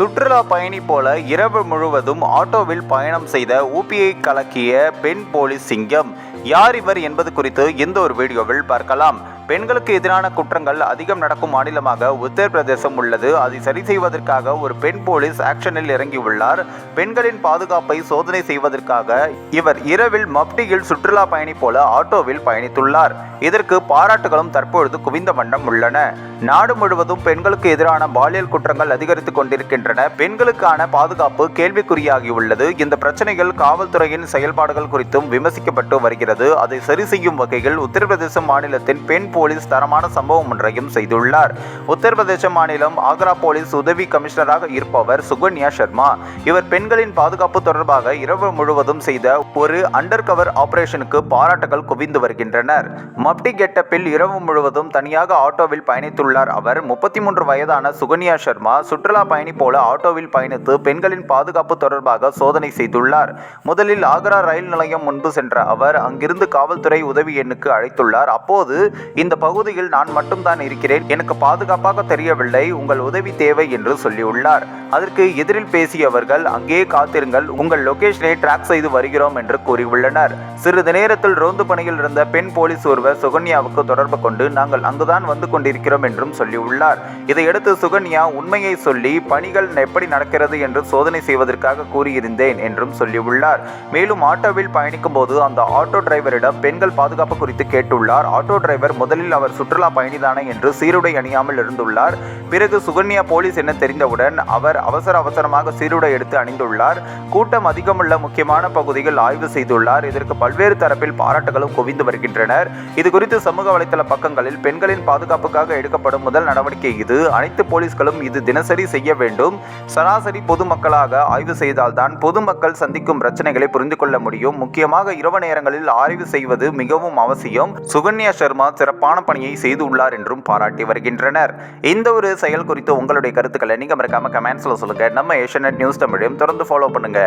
சுற்றுலா பயணி போல இரவு முழுவதும் ஆட்டோவில் பயணம் செய்த ஊபியை கலக்கிய பெண் போலீஸ் சிங்கம். யார் இவர் என்பது குறித்து இந்த ஒரு வீடியோவில் பார்க்கலாம். பெண்களுக்கு எதிரான குற்றங்கள் அதிகம் நடக்கும் மாநிலமாக உத்தரப்பிரதேசம் உள்ளது. அதை சரி செய்வதற்காக ஒரு பெண் போலீஸ் ஆக்ஷனில் இறங்கியுள்ளார். பெண்களின் பாதுகாப்பை சோதனை செய்வதற்காக இவர் இரவில் மப்டியில் சுற்றுலா பயணி போல ஆட்டோவில் பயணித்துள்ளார். இதற்கு பாராட்டுகளும் தற்பொழுது குவிந்த வண்ணம் உள்ளன. நாடு முழுவதும் பெண்களுக்கு எதிரான பாலியல் குற்றங்கள் அதிகரித்துக் கொண்டிருக்கின்றன. பெண்களுக்கான பாதுகாப்பு கேள்விக்குறியாகியுள்ளது. இந்த பிரச்சனைகள் காவல்துறையின் செயல்பாடுகள் குறித்தும் விமர்சிக்கப்பட்டு வருகிறது. அதை சரி செய்யும் வகையில் உத்தரப்பிரதேச மாநிலத்தின் பெண் போலீஸ் தரமான சம்பவம் ஒன்றையும் செய்துள்ளார். உத்தரப்பிரதேச மாநிலம் ஆக்ரா போலீஸ் உதவி கமிஷனராக இருப்பவர் சுகன்யா சர்மா. இவர் பெண்களின் பாதுகாப்பு தொடர்பாக இரவு முழுவதும் செய்த ஒரு அண்டர் கவர் ஆபரேஷனுக்கு பாராட்டுகள் குவிந்து வருகின்றனர். மப்டி கெட்டப்பில் இரவு முழுவதும் தனியாக ஆட்டோவில் பயணித்துள்ளார் அவர். முப்பத்தி மூன்று வயதான சுகன்யா சர்மா சுற்றுலா பயணி போல ஆட்டோவில் பயணித்து பெண்களின் பாதுகாப்பு தொடர்பாக சோதனை செய்துள்ளார். முதலில் ஆக்ரா ரயில் நிலையம் முன்பு சென்ற அவர் அங்கிருந்து காவல்துறை உதவி எண்ணுக்கு அழைத்துள்ளார். அப்போது இந்த பகுதியில் நான் மட்டும்தான் இருக்கிறேன். எனக்கு பாதுகாப்பாக தெரியவில்லை. உங்கள் உதவி தேவை என்று சொல்லியுள்ளார். அதற்கு எதிரில் பேசியவர்கள் அங்கே காத்திருங்கள். உங்கள் லொகேஷனை ட்ராக் செய்து வருகிறோம் என்று கூறியுள்ளனர். சிறிது நேரத்தில் ரோந்து பணியில் இருந்த பெண் போலீஸ் ஒருவர் சுகன்யாவுக்கு தொடர்பு கொண்டு நாங்கள் அங்குதான் வந்து கொண்டிருக்கிறோம் என்றும் சொல்லியுள்ளார். இதையடுத்து சுகன்யா உண்மையை சொல்லி பணிகள் எப்படி நடக்கிறது என்று சோதனை செய்வதற்காக கூறியிருந்தேன் என்றும் சொல்லியுள்ளார். மேலும் ஆட்டோவில் பயணிக்கும் போது அந்த ஆட்டோ டிரைவரிடம் பெண்கள் பாதுகாப்பு குறித்து கேட்டுள்ளார். ஆட்டோ டிரைவர் முதலில் அவர் சுற்றுலா பயணிதானே என்று சீருடை அணியாமல் இருந்துள்ளார் பிறகு சுகன்யா போலீஸ் என தெரிந்தவுடன் அவர் அவசர அவசரமாக சீருடை எடுத்து அணிந்துள்ளார். கூட்டம் அதிகமுள்ள முக்கியமான பகுதிகள் ஆய்வு செய்துள்ளார். இதற்கு பல்வேறு தரப்பில் பாராட்டுகளும் குவிந்து வருகின்றனர். இது குறித்து சமூக வலைதள பக்கங்களில் பெண்களின் பாதுகாப்புக்காக எடுக்கப்படும் முதல் நடவடிக்கை இது. அனைத்து போலீஸ்களும் இது தினசரி செய்ய வேண்டும். சராசரி பொதுமக்களாக ஆய்வு செய்தால்தான் பொதுமக்கள் சந்திக்கும் பிரச்சனைகளை புரிந்து கொள்ள முடியும். முக்கியமாக இரவு நேரங்களில் ஆய்வு செய்வது மிகவும் அவசியம். சுகன்யா சர்மா சிறப்பான பணியை செய்துள்ளார் என்றும் பாராட்டி வருகின்றனர். இந்த ஒரு செயல் குறித்து உங்களுடைய கருத்துக்களை நீங்க மறக்காம கமெண்ட்ஸ்ல சொல்லுங்க. நம்ம ஏஷியநெட் நியூஸ் தமிழையும் தொடர்ந்து ஃபாலோ பண்ணுங்க.